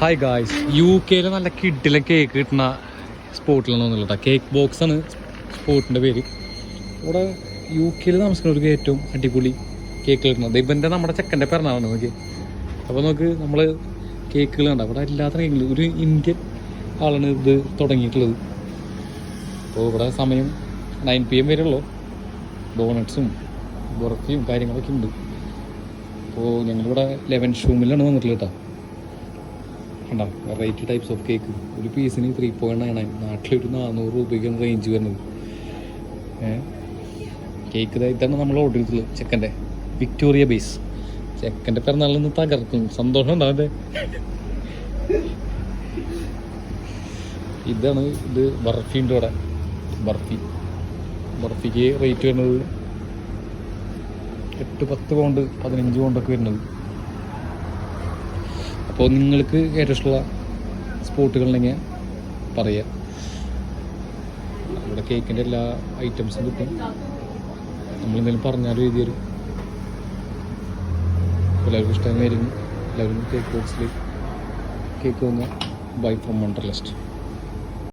Hi guys U കെയിൽ നല്ല കിഡിലെ cake കിട്ടുന്ന സ്പോട്ടിലാണ് വന്നുള്ളത് കേക്ക് ബോക്സ് ആണ് സ്പോട്ടിന്റെ പേര്. ഇവിടെ യു കെയിൽ ഒരു ഏറ്റവും അടിപൊളി കേക്ക് കിട്ടുന്നത്. ഇവന്റെ നമ്മുടെ ചെക്കന്റെ പിറന്നാളാണ് നോക്കി അപ്പോൾ നമുക്ക് നമ്മൾ കേക്കുകൾ കണ്ട? അവിടെ എല്ലാത്ത കേക്കിൽ ഒരു ഇന്ത്യൻ ആളാണ് ഇത് തുടങ്ങിയിട്ടുള്ളത്. അപ്പോൾ ഇവിടെ സമയം നയൻ പി എം വരെയുള്ളൂ ഡോണട്ട്സും ബർഫിയും കാര്യങ്ങളൊക്കെ ഉണ്ട്. അപ്പോൾ ഞങ്ങളിവിടെ ലെവൻ ഷൂമിലാണ് വന്നിട്ടുള്ളത് കേട്ടോ. കണ്ടോ വെറൈറ്റി ടൈപ്സ് ഓഫ് കേക്ക് ഒരു പീസിന് ത്രീ പോയിന്റ് നയൻ നാട്ടിലൊരു നാനൂറ് രൂപയ്ക്കാണ് റേഞ്ച് വരുന്നത്. കേക്ക് ഇതാണ് നമ്മൾ ഓർഡർ ചെയ്തിട്ടുള്ളത്. ചെക്കന്റെ. വിക്ടോറിയ ബേസ് ചെക്കന്റെ പിറന്നാളിന്ന് തകർക്കും. സന്തോഷം ഉണ്ടാവല്ലേ ഇതാണ് ഇത് ബർഫിന്റെ കൂടെ ബർഫി. ബർഫിക്ക് റേറ്റ് വരുന്നത് എട്ട് പത്ത് പൗണ്ട് പതിനഞ്ച് പൗണ്ടൊക്കെ വരുന്നത്. അപ്പോൾ നിങ്ങൾക്ക് ഏറ്റവും ഇഷ്ടമുള്ള സ്പോട്ടുകളുണ്ടെങ്കിൽ പറയുക. ഇവിടെ കേക്കിന്റെ എല്ലാ ഐറ്റംസും കിട്ടും. നമ്മളെന്തെങ്കിലും പറഞ്ഞാലും എഴുതി തരും എല്ലാവർക്കും ഇഷ്ടമായിരുന്നു എല്ലാവരും കേക്ക് ബോക്സിൽ കേക്ക് വന്ന ബൈ ഫ്രം വണ്ടർലസ്റ്റ്